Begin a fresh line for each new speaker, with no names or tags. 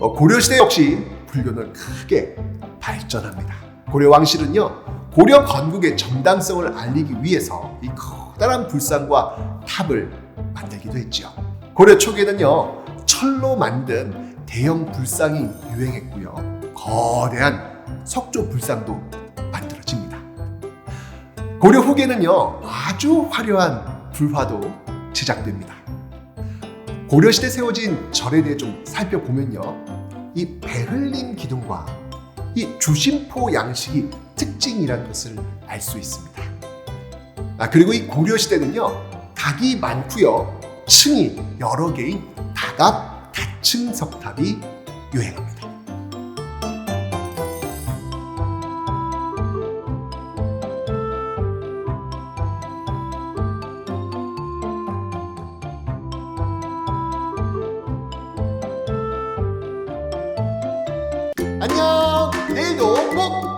어, 고려시대 역시 불교는 크게 발전합니다. 고려 왕실은요 고려 건국의 정당성을 알리기 위해서 이 커다란 불상과 탑을 만들기도 했죠. 고려 초기에는요 철로 만든 대형 불상이 유행했고요 거대한 석조 불상도 만들어집니다. 고려 후기에는요 아주 화려한 불화도 제작됩니다. 고려 시대 세워진 절에 대해 좀 살펴보면요 이 베를린 기둥과 이 주심포 양식이 특징이라는 것을 알 수 있습니다. 아 그리고 이 고려 시대는요 각이 많고요 층이 여러 개인 다각 다층 석탑이 유행합니다. 안녕. 내일도 꼭